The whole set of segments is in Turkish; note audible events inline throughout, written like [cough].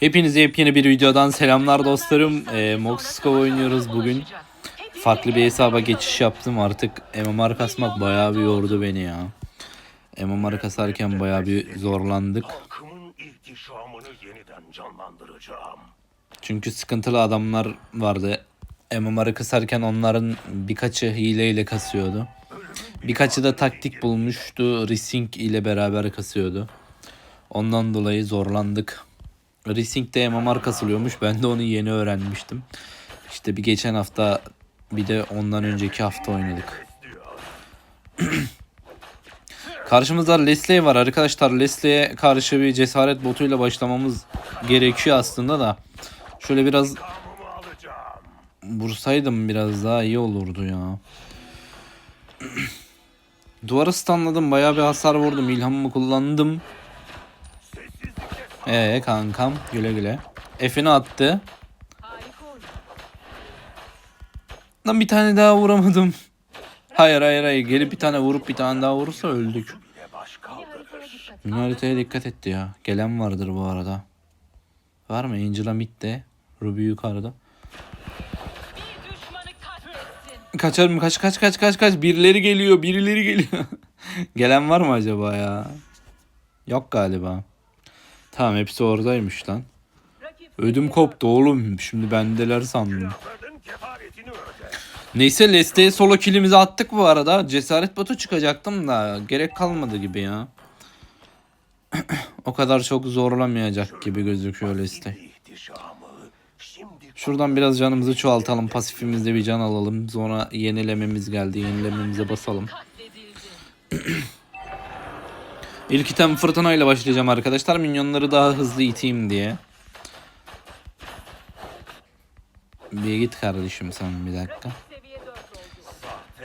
Hepinize yepyeni bir videodan selamlar dostlarım. Ee, Moxsco oynuyoruz bugün. Farklı bir hesaba geçiş yaptım artık. MMR kasmak bayağı bir yordu beni ya. MMR kasarken bayağı bir zorlandık. Çünkü sıkıntılı adamlar vardı. MMR'ı kasarken onların birkaçı hileyle kasıyordu. Birkaçı da taktik bulmuştu. Resync ile beraber kasıyordu. Ondan dolayı zorlandık. Resync'te MMR kasılıyormuş. Ben de onu yeni öğrenmiştim. İşte bir geçen hafta bir de ondan önceki hafta oynadık. [clears throat] Karşımızda Leslie var arkadaşlar. Leslie'ye karşı bir cesaret botuyla başlamamız gerekiyor aslında da. Şöyle biraz vursaydım biraz daha iyi olurdu ya. [clears throat] Duvarı stunladım. Bayağı bir hasar vurdum. İlhamımı kullandım. Ee kankam güle güle. F'ini attı. Lan bir tane daha vuramadım. Hayır hayır hayır. Gelip bir tane vurup bir tane daha vurursa öldük. Haritaya dikkat etti ya. Gelen vardır bu arada. Var mı? Angela midde. Ruby yukarıda. Katletsin. Kaçarım kaç kaç kaç kaç kaç. Birileri geliyor birileri geliyor. [laughs] Gelen var mı acaba ya? Yok galiba. Tamam hepsi oradaymış lan. Ödüm koptu oğlum. Şimdi bendeler sandım. Neyse Leste'ye solo killimizi attık bu arada. Cesaret botu çıkacaktım da gerek kalmadı gibi ya. [clears throat] o kadar çok zorlamayacak gibi gözüküyor Leste. Şuradan biraz canımızı çoğaltalım. Pasifimizde bir can alalım. Sonra yenilememiz geldi. Yenilememize basalım. [clears throat] İlk item fırtına ile başlayacağım arkadaşlar. Minyonları daha hızlı iteyim diye. Bir git kardeşim sen bir dakika. Seviye 4 oldu.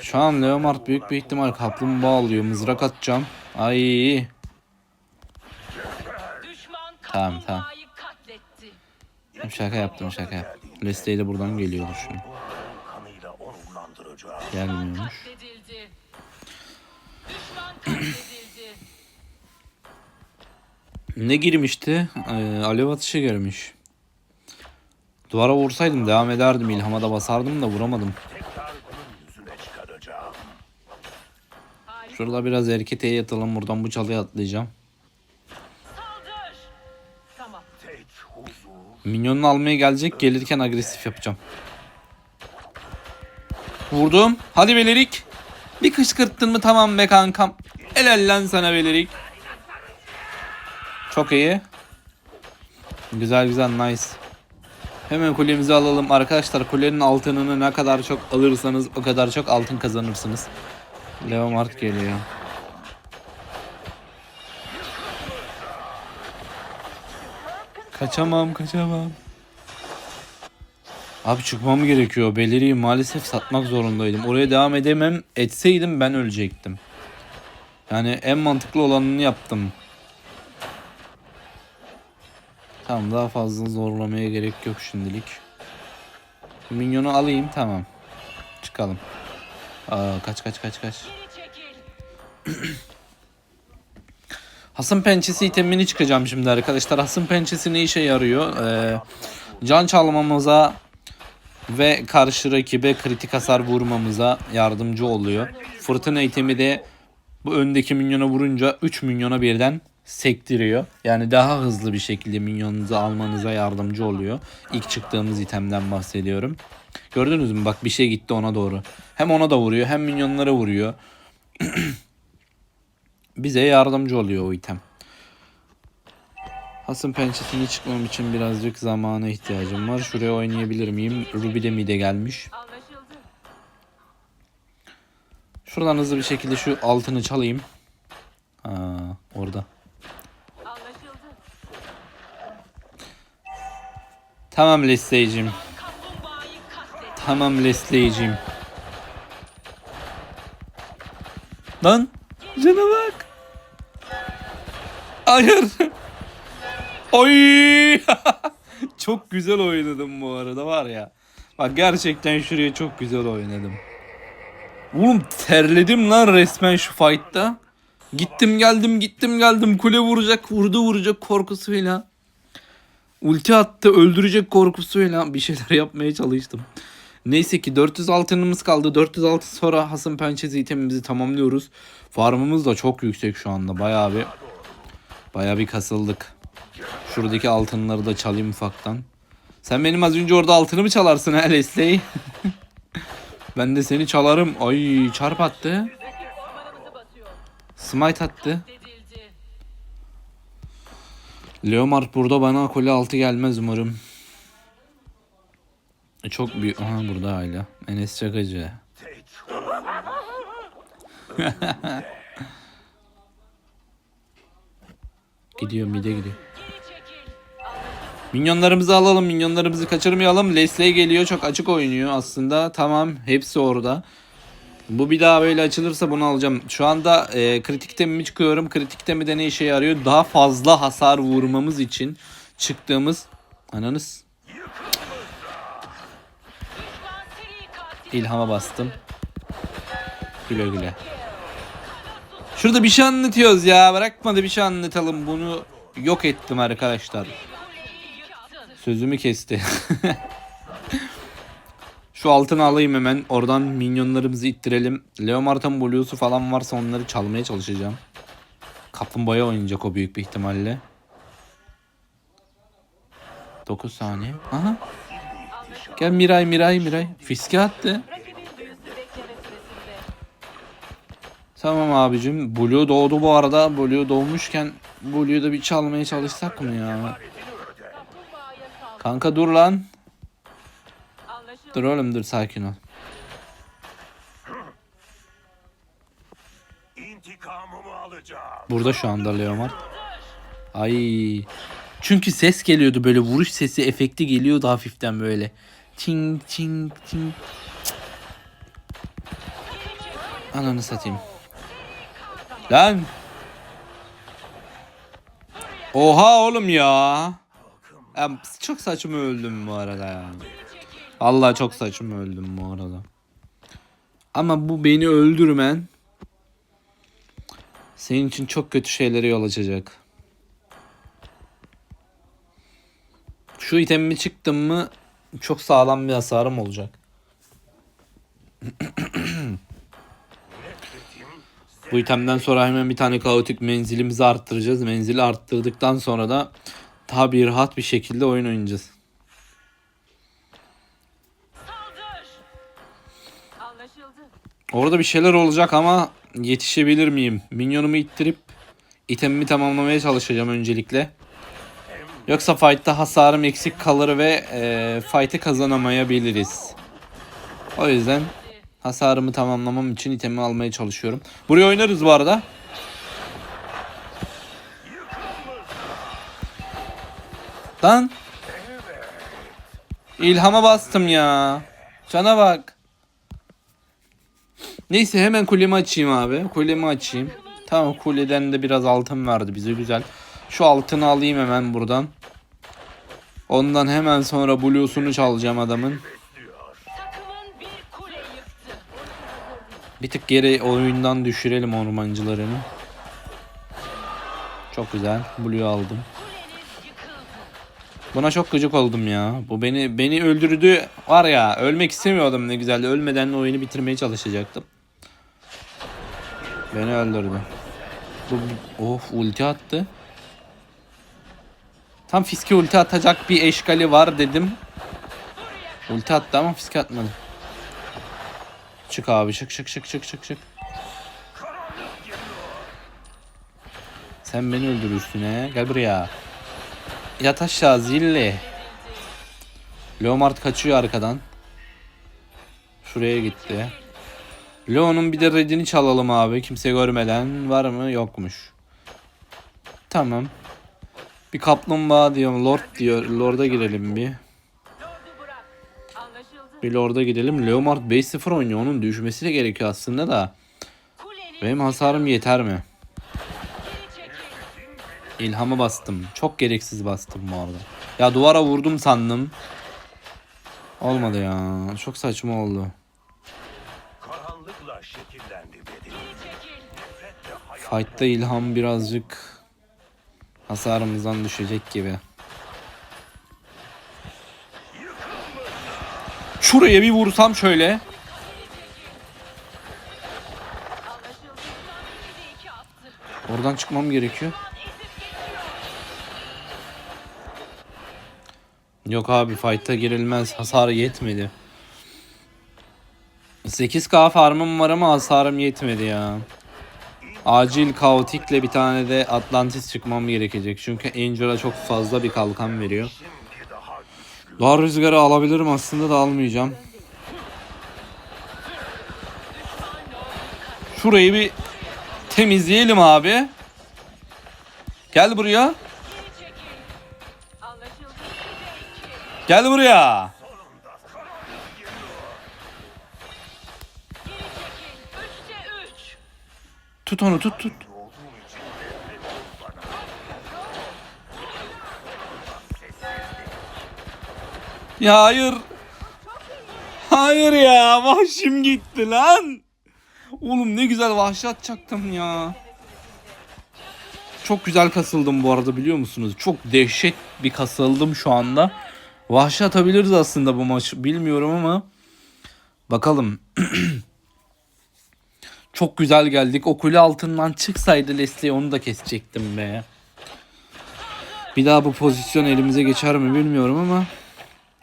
Şu an Leomard büyük bir ihtimal kaplumbağa alıyor. Mızrak atacağım. Ay Tamam, tamam. şaka yaptım şaka yaptım. Leste de buradan geliyordur şimdi. Gelmiyormuş. Ne girmişti? Ee, alev atışı girmiş. Duvara vursaydım devam ederdim. İlhama da basardım da vuramadım. Şurada biraz erketeye yatalım. Buradan bu çalıya atlayacağım. Minyonunu almaya gelecek. Gelirken agresif yapacağım. Vurdum. Hadi Belerik. Bir kışkırttın mı tamam be kankam. Helal lan sana Belerik. Çok iyi. Güzel güzel nice. Hemen kulemizi alalım. Arkadaşlar kulenin altınını ne kadar çok alırsanız o kadar çok altın kazanırsınız. Leomard geliyor. Kaçamam kaçamam. Abi çıkmam gerekiyor. Beleriyi maalesef satmak zorundaydım. Oraya devam edemem. Etseydim ben ölecektim. Yani en mantıklı olanını yaptım. Tamam daha fazla zorlamaya gerek yok şimdilik. Minyonu alayım tamam. Çıkalım. Aa, kaç kaç kaç kaç. [clears throat] Hasım pençesi itemini çıkacağım şimdi arkadaşlar. Hasım pençesi ne işe yarıyor? Ee, can çalmamıza ve karşı rakibe kritik hasar vurmamıza yardımcı oluyor. Fırtına itemi de bu öndeki minyona vurunca 3 minyona birden sektiriyor. Yani daha hızlı bir şekilde minyonunuzu almanıza yardımcı oluyor. İlk çıktığımız itemden bahsediyorum. Gördünüz mü? Bak bir şey gitti ona doğru. Hem ona da vuruyor hem minyonlara vuruyor. [clears throat] bize yardımcı oluyor o item. Hasım pençesini çıkmam için birazcık zamana ihtiyacım var. Şuraya oynayabilir miyim? Ruby de mide gelmiş. Şuradan hızlı bir şekilde şu altını çalayım. Aa, orada. Tamam katletti. Tamam Leslie'cim. Lan cana bak. Hayır. Oy. [laughs] çok güzel oynadım bu arada var ya. Bak gerçekten şuraya çok güzel oynadım. Oğlum terledim lan resmen şu fight'ta. Gittim geldim gittim geldim kule vuracak vurdu vuracak korkusuyla. Ulti attı öldürecek korkusuyla bir şeyler [laughs] yapmaya çalıştım. Neyse ki 400 altınımız kaldı. 406 sonra hasım pençesi itemimizi tamamlıyoruz. Farmımız da çok yüksek şu anda. Bayağı bir bayağı bir kasıldık. Şuradaki altınları da çalayım ufaktan. Sen benim az önce orada altını mı çalarsın he Leslie? [laughs] ben de seni çalarım. Ay çarp attı. Smite attı. Leomard burada bana kule altı gelmez umarım. E, Çok büyük. Aha burada hala. Enes Çakıcı. [laughs] Gidiyor mide gidiyor. Minyonlarımızı alalım. Minyonlarımızı kaçırmayalım. Leslie geliyor. Çok açık oynuyor aslında. Tamam. Hepsi orada. Bu bir daha böyle açılırsa bunu alacağım. Şu anda e, kritik temimi çıkıyorum. Kritik temi de ne işe yarıyor? Daha fazla hasar vurmamız için çıktığımız ananız ilhama bastım. Güle güle. Şurada bir şey anlatıyoruz ya. Bırakmadı bir şey anlatalım. Bunu yok ettim arkadaşlar. Sözümü kesti. [laughs] Şu altını alayım hemen. Oradan minyonlarımızı ittirelim. Leomart'ın Blue'su falan varsa onları çalmaya çalışacağım. Kaplumbağa oynayacak o büyük bir ihtimalle. 9 saniye. Aha. Gel Miray Miray Miray. Fiske attı. Tamam abicim. Blue doğdu bu arada. Blue doğmuşken Blue'yu da bir çalmaya çalışsak mı ya? Kaplumbağaya. Kanka dur lan. Dur oğlum dur sakin ol. intikamımı alacağım. Burada şu anda Leomar. Ay. Çünkü ses geliyordu böyle vuruş sesi efekti geliyordu hafiften böyle. Ting ting. Cık. Ananı satayım. Lan. Oha oğlum ya. ya çok saçma öldüm bu arada ya. Allah çok saçma öldüm bu arada. Ama bu beni öldürmen senin için çok kötü şeylere yol açacak. Şu itemimi çıktım mı çok sağlam bir hasarım olacak. [clears throat] Bu itemden sonra hemen bir tane kaotik menzilimizi arttıracağız. Menzili arttırdıktan sonra da daha bir rahat bir şekilde oyun oynayacağız. Orada bir şeyler olacak ama yetişebilir miyim? Minyonumu ittirip itemimi tamamlamaya çalışacağım öncelikle. Yoksa fight'ta hasarım eksik kalır ve e, fight'ı kazanamayabiliriz. O yüzden hasarımı tamamlamam için itemi almaya çalışıyorum. Buraya oynarız bu arada. Lan. İlhama bastım ya. Cana bak. Neyse hemen kulemi açayım abi. Kulemi açayım. Tamam kuleden de biraz altın verdi bize güzel. Şu altını alayım hemen buradan. Ondan hemen sonra blues'unu çalacağım adamın. Bir tık geri oyundan düşürelim ormancılarını. Çok güzel. Blue aldım. Buna çok gıcık oldum ya. Bu beni beni öldürdü. Var ya ölmek istemiyordum ne güzel. Ölmeden oyunu bitirmeye çalışacaktım. Beni öldürdü. Of ulti attı. Tam fiske ulti atacak bir eşkali var dedim. Ulti attı ama fiske atmadı. Çık abi çık çık çık çık çık çık. Sen beni öldürürsün he. Gel buraya. Yat aşağı zilli. Leomard kaçıyor arkadan. Şuraya gitti. Leon'un bir de redini çalalım abi. Kimse görmeden. Var mı? Yokmuş. Tamam. Bir kaplumbağa diyorum. Lord diyor. Lord'a girelim bir. Bir Lord'a gidelim. Leomard 5-0 oynuyor. Onun düşmesi de gerekiyor aslında da. Benim hasarım yeter mi? İlhamı bastım. Çok gereksiz bastım bu arada. Ya duvara vurdum sandım. Olmadı ya. Çok saçma oldu. Fight'ta ilham birazcık hasarımızdan düşecek gibi. Şuraya bir vursam şöyle. Oradan çıkmam gerekiyor. Yok abi fight'a girilmez. Hasar yetmedi. 8k farmım var ama hasarım yetmedi ya. Acil kaotikle bir tane de Atlantis çıkmam gerekecek. Çünkü Angel'a çok fazla bir kalkan veriyor. Doğa rüzgarı alabilirim aslında da almayacağım. Şurayı bir temizleyelim abi. Gel buraya. Gel buraya. Tut onu tut tut. Ya hayır. Hayır ya vahşim gitti lan. Oğlum ne güzel vahşi atacaktım ya. Çok güzel kasıldım bu arada biliyor musunuz? Çok dehşet bir kasıldım şu anda. Vahşi atabiliriz aslında bu maçı bilmiyorum ama. Bakalım. [clears throat] Çok güzel geldik. O kule altından çıksaydı Leslie onu da kesecektim be. Bir daha bu pozisyon elimize geçer mi bilmiyorum ama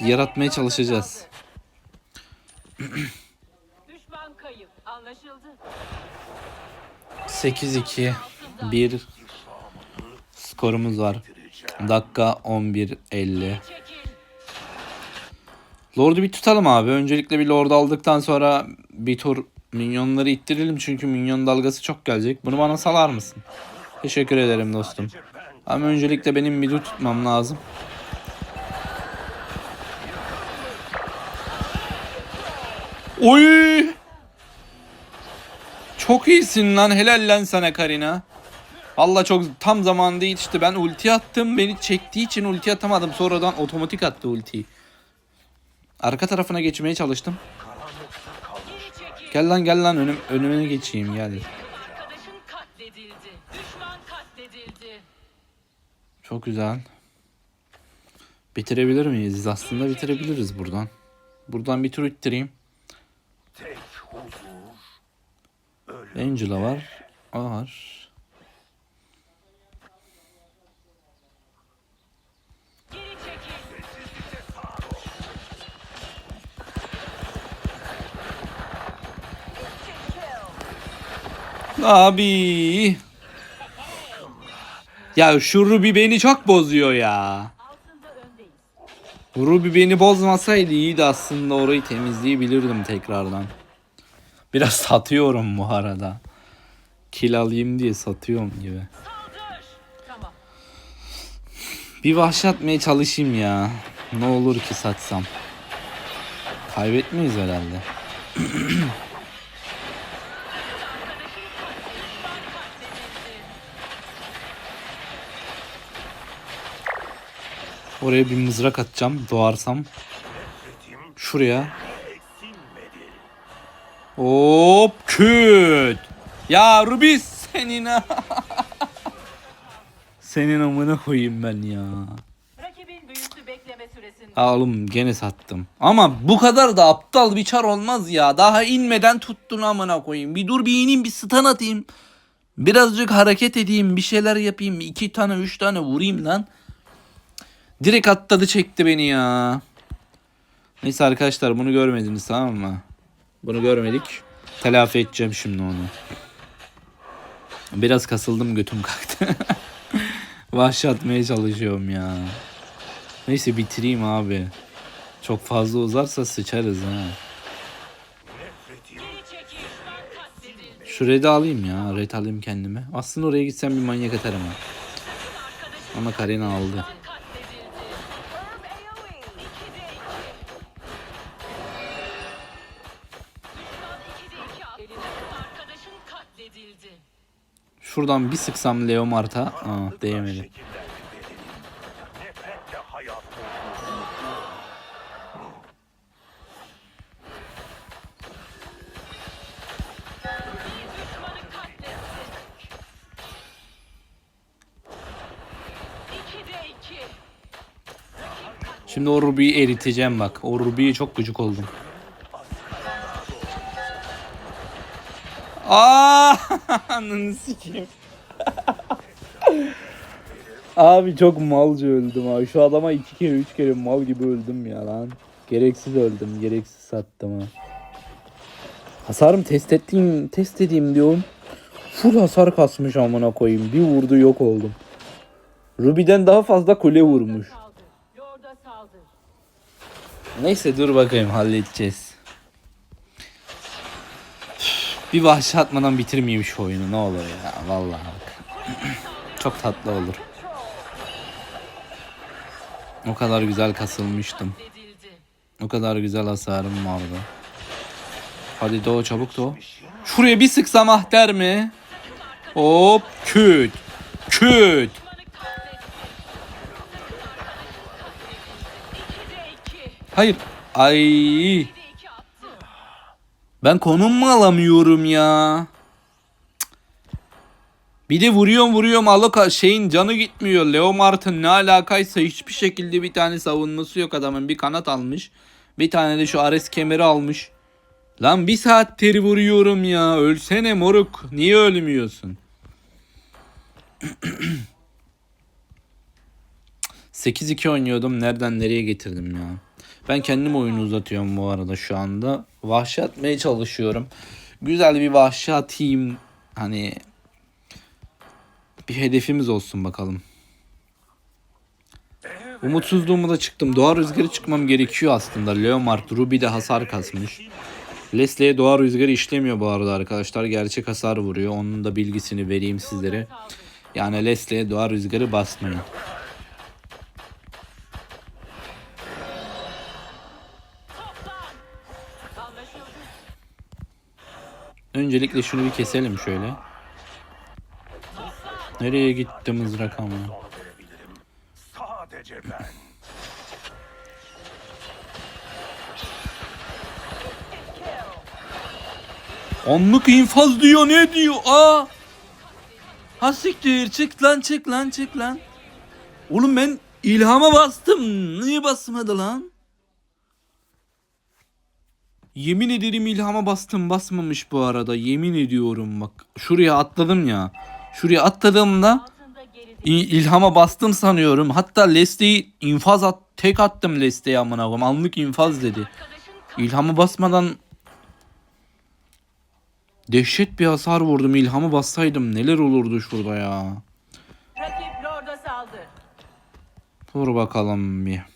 yaratmaya çalışacağız. Düşman kayıp. Anlaşıldı. 8-2 1 skorumuz var. Dakika 11.50. Çekil. Lord'u bir tutalım abi. Öncelikle bir Lord aldıktan sonra bir tur minyonları ittirelim. Çünkü minyon dalgası çok gelecek. Bunu bana salar mısın? Teşekkür ederim dostum. Ama öncelikle benim midu tutmam lazım. Oy! Çok iyisin lan. Helal lan sana Karina. Allah çok tam zamanında yetişti. Ben ulti attım. Beni çektiği için ulti atamadım. Sonradan otomatik attı ultiyi. Arka tarafına geçmeye çalıştım. Gel lan gel lan önüm, önüme geçeyim gel. Arkadaşın katledildi. Düşman katledildi. Çok güzel. Bitirebilir miyiz? Aslında bitirebiliriz buradan. Buradan bir tur ittireyim. Angela var. Var. Abi. Ya şu Ruby beni çok bozuyor ya. Ruby beni bozmasaydı iyiydi aslında orayı temizleyebilirdim tekrardan. Biraz satıyorum bu arada. Kill alayım diye satıyorum gibi. Bir vahşi atmaya çalışayım ya. Ne olur ki satsam. Kaybetmeyiz herhalde. [clears throat] Oraya bir mızrak atacağım doğarsam. Şuraya. Hop küt. Ya Ruby senin ha. [laughs] senin amına koyayım ben ya. Aa, oğlum gene sattım. Ama bu kadar da aptal bir çar olmaz ya. Daha inmeden tuttun amına koyayım. Bir dur bir ineyim bir stun atayım. Birazcık hareket edeyim bir şeyler yapayım. iki tane üç tane vurayım lan. Direkt atladı çekti beni ya. Neyse arkadaşlar bunu görmediniz tamam mı? Bunu görmedik. Telafi edeceğim şimdi onu. Biraz kasıldım götüm kalktı. [laughs] Vahşi atmaya çalışıyorum ya. Neyse bitireyim abi. Çok fazla uzarsa sıçarız ha. Şu red'i alayım ya. Red alayım kendime. Aslında oraya gitsem bir manyak atarım ha. Ama Karina aldı. Şuradan bir sıksam Leo Marta. Aa değmedi. Şimdi o Ruby'yi eriteceğim bak. O Ruby'ye çok gıcık oldum. Aa! [laughs] Ananı sikeyim. [laughs] Abi çok malca öldüm abi. Şu adama iki kere üç kere mal gibi öldüm ya lan. Gereksiz öldüm. Gereksiz sattım ha. Hasarım test ettiğim, test edeyim diyorum. Full hasar kasmış amına koyayım. Bir vurdu yok oldum. Ruby'den daha fazla kule vurmuş. Neyse dur bakayım halledeceğiz. Bir vahşi atmadan bitirmeyeyim şu oyunu ne olur ya vallahi bak. [clears throat] Çok tatlı olur. O kadar güzel kasılmıştım. O kadar güzel hasarım vardı. Hadi doğu çabuk doğu. Şuraya bir sıksam ah der mi? Hop küt. Küt. Hayır. Ay. Ben konum mu alamıyorum ya? Bir de vuruyorum vuruyorum alaka şeyin canı gitmiyor. Leo Martin ne alakaysa hiçbir şekilde bir tane savunması yok adamın. Bir kanat almış. Bir tane de şu Ares kemeri almış. Lan bir saattir vuruyorum ya. Ölsene moruk. Niye ölmüyorsun? [clears throat] 8-2 oynuyordum. Nereden nereye getirdim ya? Ben kendim oyunu uzatıyorum bu arada şu anda. Vahşi atmaya çalışıyorum. Güzel bir vahşi atayım. Hani bir hedefimiz olsun bakalım. Umutsuzluğumu da çıktım. Doğa rüzgarı çıkmam gerekiyor aslında. Leomard Ruby de hasar kasmış. Leslie'ye doğa rüzgarı işlemiyor bu arada arkadaşlar. Gerçek hasar vuruyor. Onun da bilgisini vereyim sizlere. Yani Leslie'ye doğa rüzgarı basmayın. Öncelikle şunu bir keselim şöyle. Nereye gitti mızrak ama? Sadece ben. Anlık infaz diyor ne diyor? Aa! Ha siktir çık lan çık lan çık lan. Oğlum ben ilhama bastım. Niye basmadı lan? Yemin ederim ilhama bastım basmamış bu arada. Yemin ediyorum bak. Şuraya atladım ya. Şuraya atladığımda ilhama bastım sanıyorum. Hatta Leslie'yi infaz at tek attım Leslie'ye amına koyayım. Anlık infaz dedi. İlhamı basmadan dehşet bir hasar vurdum. İlhamı bassaydım neler olurdu şurada ya. Dur bakalım bir.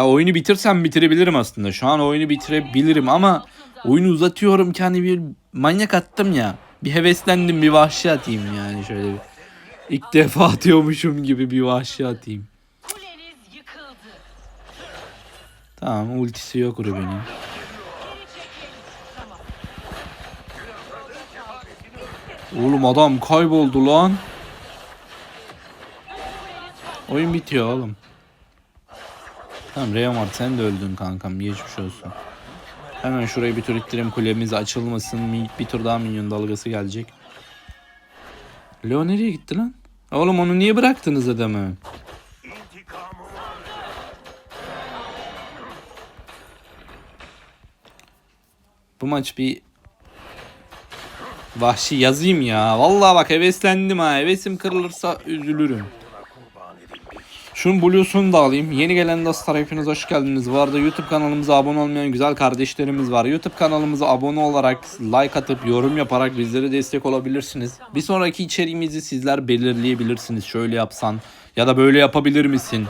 Ya oyunu bitirsem bitirebilirim aslında. Şu an oyunu bitirebilirim ama oyunu uzatıyorum ki hani bir manyak attım ya. Bir heveslendim bir vahşi atayım yani şöyle bir. İlk defa atıyormuşum gibi bir vahşi atayım. Tamam ultisi yok Ruben'in. Oğlum adam kayboldu lan. Oyun bitiyor oğlum. Tamam Reomar sen de öldün kankam geçmiş olsun. Hemen şurayı bir tur ittireyim kulemiz açılmasın. Bir tur daha minyon dalgası gelecek. Leo nereye gitti lan? Oğlum onu niye bıraktınız adamı? Bu maç bir vahşi yazayım ya. Vallahi bak heveslendim ha. Hevesim kırılırsa üzülürüm. Şunun Blue'sunu da alayım. Yeni gelen dostlar hepiniz hoş geldiniz. Bu arada YouTube kanalımıza abone olmayan güzel kardeşlerimiz var. YouTube kanalımıza abone olarak, like atıp, yorum yaparak bizlere destek olabilirsiniz. Bir sonraki içeriğimizi sizler belirleyebilirsiniz. Şöyle yapsan ya da böyle yapabilir misin?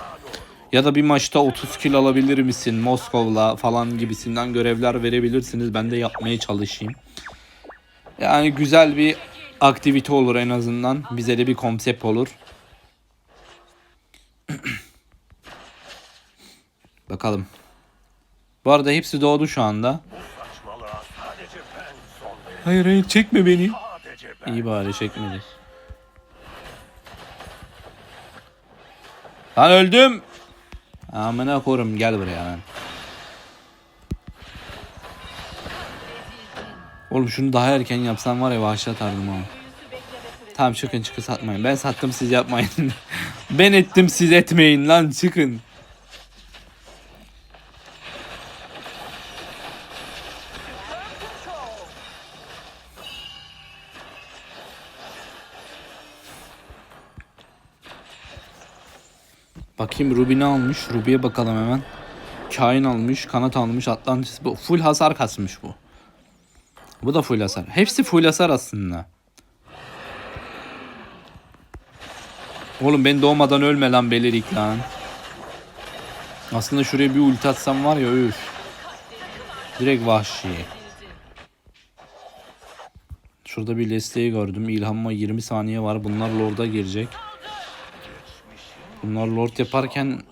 Ya da bir maçta 30 kill alabilir misin Moskov'la falan gibisinden görevler verebilirsiniz. Ben de yapmaya çalışayım. Yani güzel bir aktivite olur en azından. Bize de bir konsept olur. Bakalım. Bu arada hepsi doğdu şu anda. Hayır hayır çekme beni. İyi bari çekmedi. Lan öldüm. Amına korum gel buraya lan. Oğlum şunu daha erken yapsam var ya vahşi atardım süresi. Tamam çıkın çıkın satmayın. Ben sattım siz yapmayın. [laughs] ben ettim siz etmeyin lan çıkın. Bakayım Ruby ne almış? Ruby'ye bakalım hemen. Kain almış, kanat almış, Atlantis. Bu full hasar kasmış bu. Bu da full hasar. Hepsi full hasar aslında. Oğlum ben doğmadan ölme lan belirik lan. Aslında şuraya bir ulti atsam var ya üf. Direkt vahşi. Şurada bir Leslie'yi gördüm. İlhamma 20 saniye var. Bunlar Lord'a girecek. Bunlar Lord yaparken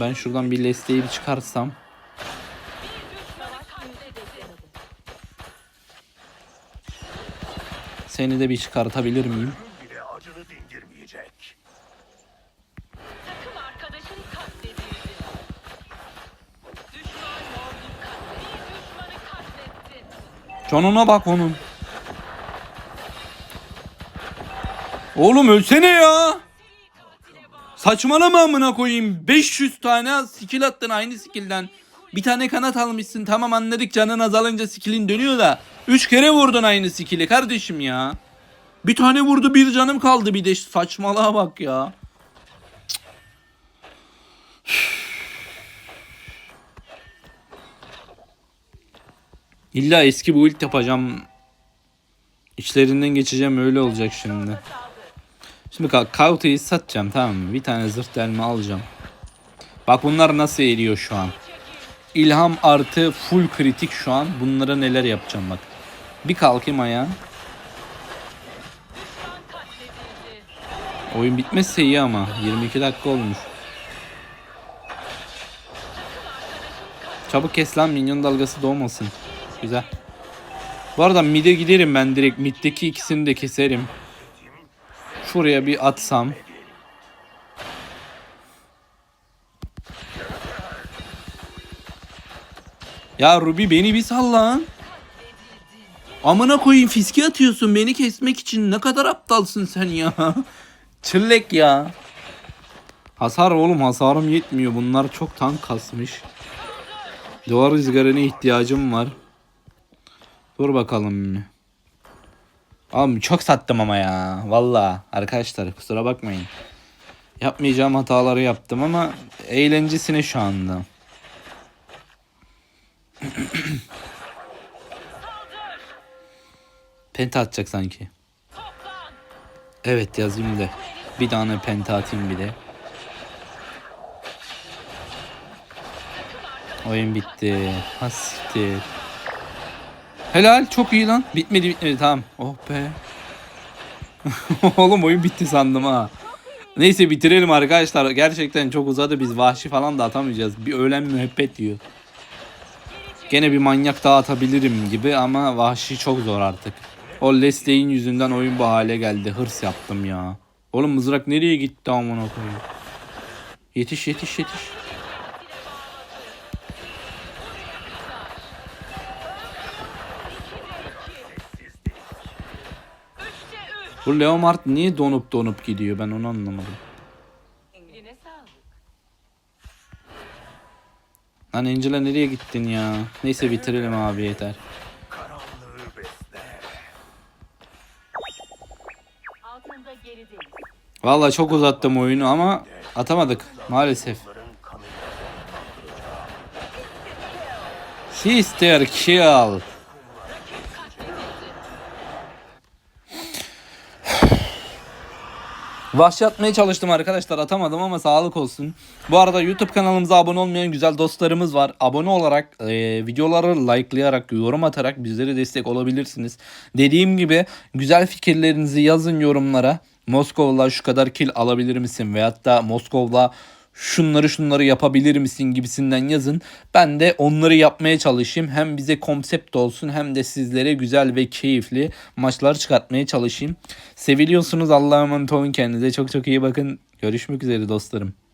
ben şuradan bir Leslie'yi bir çıkarsam. Seni de bir çıkartabilir miyim? Canına bak onun. Oğlum ölsene ya. Saçmalama amına koyayım. 500 tane skill attın aynı skill'den. Bir tane kanat almışsın. Tamam anladık canın azalınca skill'in dönüyor da. 3 kere vurdun aynı skill'i kardeşim ya. Bir tane vurdu bir canım kaldı bir de saçmalığa bak ya. İlla eski bu ult yapacağım. İçlerinden geçeceğim öyle olacak şimdi. Şimdi Ka- Kauta'yı satacağım tamam mı? Bir tane zırh delme alacağım. Bak bunlar nasıl eriyor şu an. İlham artı full kritik şu an. Bunlara neler yapacağım bak. Bir kalkayım ayağa. Oyun bitmezse iyi ama. 22 dakika olmuş. Çabuk kes lan minyon dalgası doğmasın. Güzel. Bu arada mid'e giderim ben direkt. Mid'deki ikisini de keserim. Şuraya bir atsam. Ya Ruby beni bir sal lan. Amına koyayım fiske atıyorsun beni kesmek için. Ne kadar aptalsın sen ya. [laughs] Çillek ya. Hasar oğlum hasarım yetmiyor. Bunlar çok tank kasmış. Duvar rüzgarına ihtiyacım var. Dur bakalım. Abi çok sattım ama ya. Valla arkadaşlar kusura bakmayın. Yapmayacağım hataları yaptım ama eğlencesine şu anda. [clears throat] Penta atacak sanki. Evet yazayım da. Bir tane penta atayım bir de. Oyun bitti. Hastiktir. Helal çok iyi lan. Bitmedi bitmedi tamam. Oh be. [laughs] Oğlum oyun bitti sandım ha. Neyse bitirelim arkadaşlar. Gerçekten çok uzadı. Biz vahşi falan da atamayacağız. Bir öğlen müebbet diyor. Gene bir manyak daha atabilirim gibi ama vahşi çok zor artık. O Leslie'in yüzünden oyun bu hale geldi. Hırs yaptım ya. Oğlum mızrak nereye gitti amına koyayım. Yetiş yetiş yetiş. Bu Leomard niye donup donup gidiyor ben onu anlamadım. Lan Angela nereye gittin ya? Neyse bitirelim abi yeter. Vallahi çok uzattım oyunu ama atamadık maalesef. Sister kill. Vahşi atmaya çalıştım arkadaşlar atamadım ama sağlık olsun. Bu arada YouTube kanalımıza abone olmayan güzel dostlarımız var. Abone olarak e, videoları likelayarak yorum atarak bizlere destek olabilirsiniz. Dediğim gibi güzel fikirlerinizi yazın yorumlara. Moskova'la şu kadar kill alabilir misin? Veyahut da Moskova'la şunları şunları yapabilir misin gibisinden yazın. Ben de onları yapmaya çalışayım. Hem bize konsept olsun hem de sizlere güzel ve keyifli maçlar çıkartmaya çalışayım. Seviliyorsunuz. Allah'a emanet olun kendinize. Çok çok iyi bakın. Görüşmek üzere dostlarım.